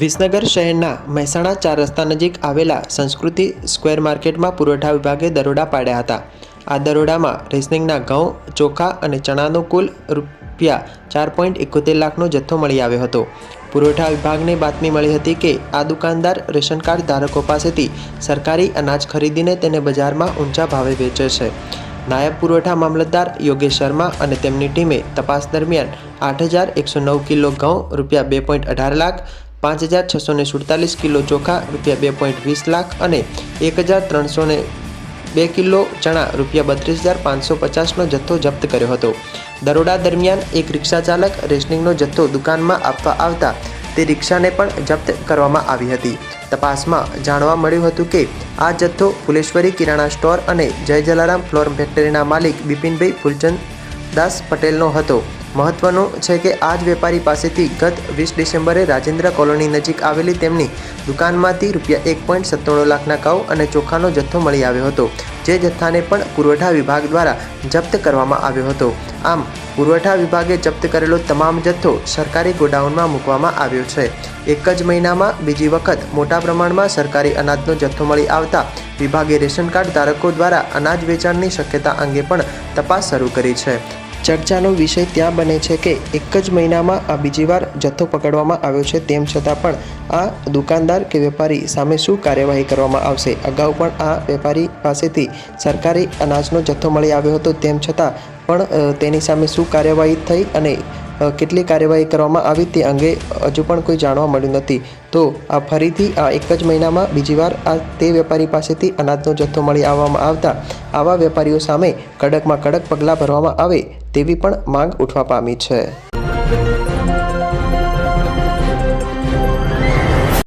વિસનગર શહેરના મહેસાણા ચાર રસ્તા નજીક આવેલા સંસ્કૃતિ સ્ક્વેર માર્કેટમાં પુરવઠા વિભાગે દરોડા પાડ્યા હતા. આ દરોડામાં રેશનિંગના ઘઉં, ચોખા અને ચણાનો કુલ રૂપિયા ચાર પોઈન્ટ એકોતેર લાખનો જથ્થો મળી આવ્યો હતો. પુરવઠા વિભાગને બાતમી મળી હતી કે આ દુકાનદાર રેશન કાર્ડ ધારકો પાસેથી સરકારી અનાજ ખરીદીને તેને બજારમાં ઊંચા ભાવે વેચે છે. નાયબ પુરવઠા મામલતદાર યોગેશ શર્મા અને તેમની ટીમે તપાસ દરમિયાન આઠ હજાર એકસો નવ કિલો ઘઉં, રૂપિયા બે પોઈન્ટ અઢાર લાખ પાંચ હજાર છસો ને સુડતાલીસ કિલો ચોખા, રૂપિયા બે પોઈન્ટ વીસ લાખ અને એક હજાર ત્રણસો ને બે કિલો ચણા, રૂપિયા બત્રીસ હજાર પાંચસો પચાસનો જથ્થો જપ્ત કર્યો હતો. દરોડા દરમિયાન એક રિક્ષા ચાલક રેશનિંગનો જથ્થો દુકાનમાં આપવા આવતા તે રિક્ષાને પણ જપ્ત કરવામાં આવી હતી. તપાસમાં જાણવા મળ્યું હતું કે આ જથ્થો ફુલેશ્વરી કિરાણા સ્ટોર અને જય જલારામ ફ્લોર ફેક્ટરીના માલિક બિપિનભાઈ ફૂલચંદ દાસ પટેલનો હતો. મહત્વનું છે કે આ જ વેપારી પાસેથી ગત વીસ ડિસેમ્બરે રાજેન્દ્ર કોલોની નજીક આવેલી તેમની દુકાનમાંથી રૂપિયા એક પોઈન્ટ સત્તાણું લાખના ઘઉં અને ચોખાનો જથ્થો મળી આવ્યો હતો, જે જથ્થાને પણ પુરવઠા વિભાગ દ્વારા જપ્ત કરવામાં આવ્યો હતો. આમ, પુરવઠા વિભાગે જપ્ત કરેલો તમામ જથ્થો સરકારી ગોડાઉનમાં મૂકવામાં આવ્યો છે. એક જ મહિનામાં બીજી વખત મોટા પ્રમાણમાં સરકારી અનાજનો જથ્થો મળી આવતા વિભાગે રેશન કાર્ડ ધારકો દ્વારા અનાજ વેચાણની શક્યતા અંગે પણ તપાસ શરૂ કરી છે. ચર્ચાનો વિષય ત્યાં બને છે કે એક જ મહિનામાં આ બીજી વાર જથ્થો પકડવામાં આવ્યો છે તેમ છતાં પણ આ દુકાનદાર કે વેપારી સામે શું કાર્યવાહી કરવામાં આવશે? અગાઉ પણ આ વેપારી પાસેથી સરકારી અનાજનો જથ્થો મળી આવ્યો હતો તેમ છતાં પણ તેની સામે શું કાર્યવાહી થઈ અને કેટલી કાર્યવાહી કરવામાં આવી તે અંગે હજુ પણ કોઈ જાણવા મળ્યું નથી. તો આ ફરીથી આ એક જ મહિનામાં બીજી વાર આ તે વેપારી પાસેથી અનાજનો જથ્થો મળી આવવામાં આવતા આવા વેપારીઓ સામે કડકમાં કડક પગલાં ભરવામાં આવે તેવી પણ માંગ ઉઠવા પામી છે.